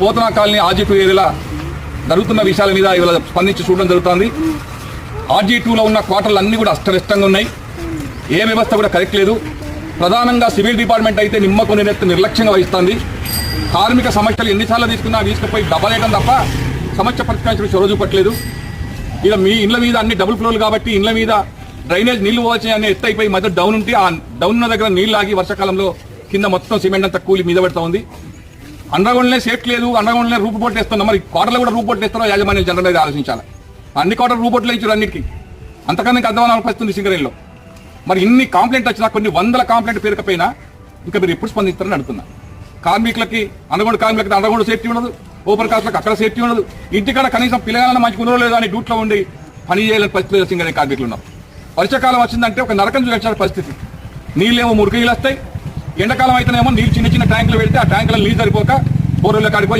పోతనా colony RG two ఏరియాలో జరుగుతున్న విషయాల మీద ఇవాళ స్పందించి చూడడం జరుగుతుంది. ఆర్జీ టూలో ఉన్న క్వార్టర్లు అన్నీ కూడా అష్టవ్యష్టంగా ఉన్నాయి. ఏ వ్యవస్థ కూడా కరెక్ట్ లేదు. ప్రధానంగా సివిల్ డిపార్ట్మెంట్ అయితే నిమ్మకు నెత్తి నిర్లక్ష్యంగా వహిస్తుంది. కార్మిక సమస్యలు ఎన్నిసార్లు తీసుకున్నా తీసుకుపోయి డబ్బలేయడం తప్ప సమస్య పరిష్కరించడం చొరవ చూపట్లేదు. ఇక మీ ఇండ్ల మీద అన్ని డబుల్ ఫ్లోర్లు కాబట్టి ఇండ్ల మీద డ్రైనేజ్ నీళ్ళు పోవచ్చాయి అనే ఎత్తు అయిపోయి మధ్య డౌన్ ఉంటే ఆ డౌన్ ఉన్న దగ్గర నీళ్ళు ఆగి వర్షాకాలంలో కింద మొత్తం సిమెంట్ అంతా కూలి మీద పెడతా ఉంది. అండర్గ్రౌండ్లే సేఫ్ లేదు అండర్గ్రౌండ్లే రూపు బోట్ వేస్తున్నాం. మరి క్వార్టర్లో కూడా రూపు బోట్ వేస్తారో యాజమాన్యం జనరల్ అయితే ఆలోచించాలి. అన్ని క్వార్టర్ రూపు ఇచ్చారు అన్నిటికీ. అంతకన్నా అర్థమైన పరిస్థితుంది సింగరేణిలో. మరి ఇన్ని కాంప్లైంట్ వచ్చినా కొన్ని వందల కాంప్లైంట్ పేరుకపోయినా ఇంకా మీరు ఎప్పుడు స్పందిస్తారని అడుగుతున్నా. కార్మికులకి అనగొండ కార్మికులకి అనగొండ సేఫ్టీ ఉండదు. ఓపెన్ కాస్ట్లకు అక్కడ సేఫ్టీ ఉండదు. ఇంటికాడ కనీసం పిల్లగాలను మంచి ఉండరు లేదో అని డ్యూట్లో ఉండి పని చేయలేని పరిస్థితి సింగరేణి కార్మికులు ఉన్నారు. వర్షాకాలం వచ్చిందంటే ఒక నరకం చూపించాల్సిన పరిస్థితి. నీళ్ళేమో మురికి వస్తాయి. ఎండాకాలం అయితేనేమో నీళ్ళు చిన్న చిన్న ట్యాంకులు పెడితే ఆ ట్యాంకులో నీళ్ళు సరిపోక బోర్ల కాడిపోయి